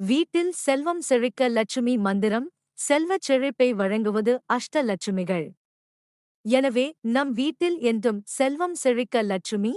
வீட்டில் செல்வம் செழிக்க லட்சுமி மந்திரம் செல்வச் செழிப்பை வழங்குவது அஷ்டலட்சுமிகள் எனவே நம் வீட்டில் என்றும் செல்வம் செழிக்க லட்சுமி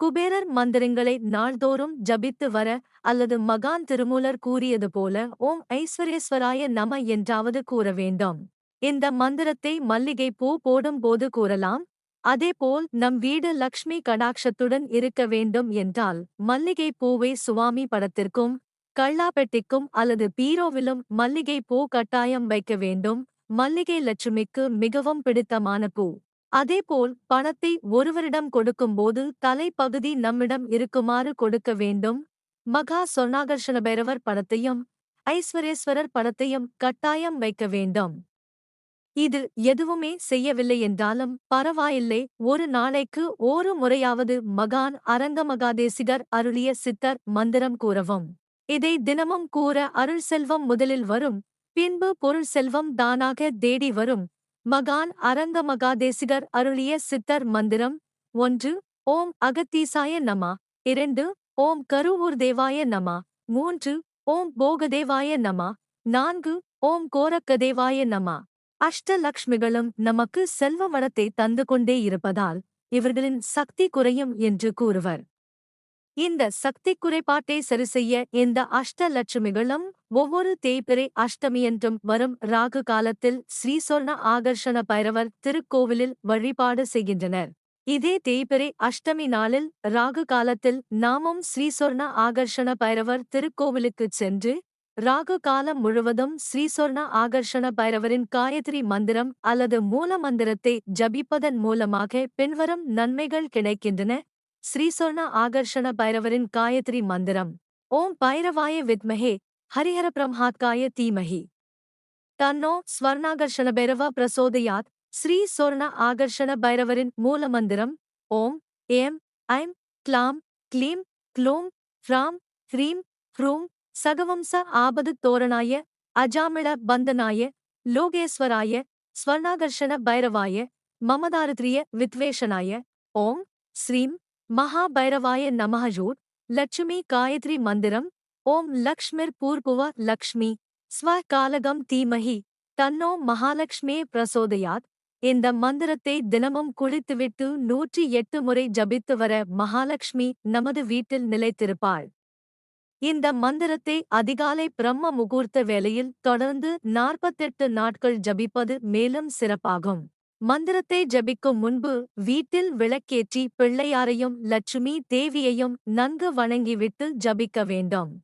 குபேரர் மந்திரங்களை நாள்தோறும் ஜபித்து வர அல்லது மகான் திருமூலர் கூறியது போல ஓம் ஐஸ்வர்யஸ்வராய நம என்றாவது கூற வேண்டும். இந்த மந்திரத்தை மல்லிகை பூ போடும்போது கூறலாம். அதேபோல் நம் வீடு லக்ஷ்மி கடாட்சத்துடன் இருக்க வேண்டும் என்றால் மல்லிகை பூவை சுவாமி படத்திற்கும் கள்ளாப்பெட்டிக்கும் அல்லது பீரோவிலும் மல்லிகை பூ கட்டாயம் வைக்க வேண்டும். மல்லிகை லட்சுமிக்கு மிகவும் பிடித்தமான பூ. அதேபோல் பணத்தை ஒருவரிடம் கொடுக்கும்போது தலைப்பகுதி நம்மிடம் இருக்குமாறு கொடுக்க வேண்டும். மகா சொர்ணாகர்ஷண பைரவர் படத்தையும் ஐஸ்வரேஸ்வரர் படத்தையும் கட்டாயம் வைக்க வேண்டும். இது எதுவுமே செய்யவில்லை என்றாலும் பரவாயில்லை. ஒரு நாளைக்கு ஒரு முறையாவது மகான் அரங்கமகாதேசிகர் அருளிய சித்தர் மந்திரம் கூறவும். இதை தினமும் கூற அருள் செல்வம் முதலில் வரும் பின்பு பொருள் செல்வம் தானாக தேடி வரும். மகான் அரங்க மகாதேசிகர் அருளிய சித்தர் மந்திரம் ஒன்று ஓம் அகத்தீசாய நமா. இரண்டு ஓம் கருவூர் தேவாய நமா. மூன்று ஓம் போகதேவாய நமா. நான்கு ஓம் கோரக்கதேவாய நமா. அஷ்டலக்ஷ்மிகளும் நமக்கு செல்வ வளத்தை தந்து கொண்டே இருப்பதால் இவர்களின் சக்தி குறையும் என்று கூறுவர். இந்த சக்தி குறைபாட்டை சரிசெய்ய இந்த அஷ்டலட்சுமிகளும் ஒவ்வொரு தேய்பிறை அஷ்டமியன்றும் வரும் ராகு காலத்தில் ஸ்ரீசொர்ண ஆகர்ஷண பைரவர் திருக்கோவிலில் வழிபாடு செய்கின்றனர். இதே தேய்பிரை அஷ்டமி நாளில் ராகு காலத்தில் நாமும் ஸ்ரீசொர்ண ஆகர்ஷண பைரவர் திருக்கோவிலுக்குச் சென்று ராகு காலம் முழுவதும் ஸ்ரீசொர்ண ஆகர்ஷண பைரவரின் காயத்ரி மந்திரம் அல்லது மூல மந்திரத்தை ஜபிப்பதன் மூலமாக பின்வரும் நன்மைகள் கிடைக்கின்றன. ஸ்ரீசொர்ண ஆகர்ஷண பைரவரின் காயத்ரி மந்திரம். ஓம் பைரவாய வித்மஹே ஹரிஹர பிரம்ஹாத்காய தீமஹி. தன்னோ ஸ்வர்ணாகர்ஷண பைரவ பிரசோதயாத் ஸ்ரீ சொர்ண ஆகர்ஷண பைரவரின் மூல மந்திரம். ஓம் ஏம் ஐம் க்ளாம் க்ளீம் க்ளூம் ஃப்ராம் ஹ்ரீம் ஹ்ரூம் சகவம்ச ஆபது தோரணாய அஜாமிள பந்தனாய லோகேஸ்வராய ஸ்வர்ணாகர்ஷண பைரவாய மமதாரித்ரிய வித்வேஷனாய. ஓம் ஸ்ரீம் மகாபைரவாய நமஹஜூட் லட்சுமி காயத்ரி மந்திரம் ஓம் லக்ஷ்மிர் பூர்புவ லக்ஷ்மி ஸ்வ காலகம் தீமஹி தன்னோ மகாலட்சுமியே பிரசோதயாத் இந்த மந்திரத்தை தினமும் குளித்துவிட்டு நூற்றி எட்டு முறை ஜபித்து வர மகாலட்சுமி நமது வீட்டில் நிலைத்திருப்பாள். இந்த மந்திரத்தை அதிகாலை பிரம்ம முகூர்த்த வேளையில் தொடர்ந்து நாற்பத்தெட்டு நாட்கள் ஜபிப்பது மேலும் சிறப்பாகும். மந்திரத்தை ஜபிக்கும் முன்பு வீட்டில் விளக்கேற்றி பிள்ளையாரையும் லட்சுமி தேவியையும் நன்கு வணங்கிவிட்டு ஜபிக்க வேண்டும்.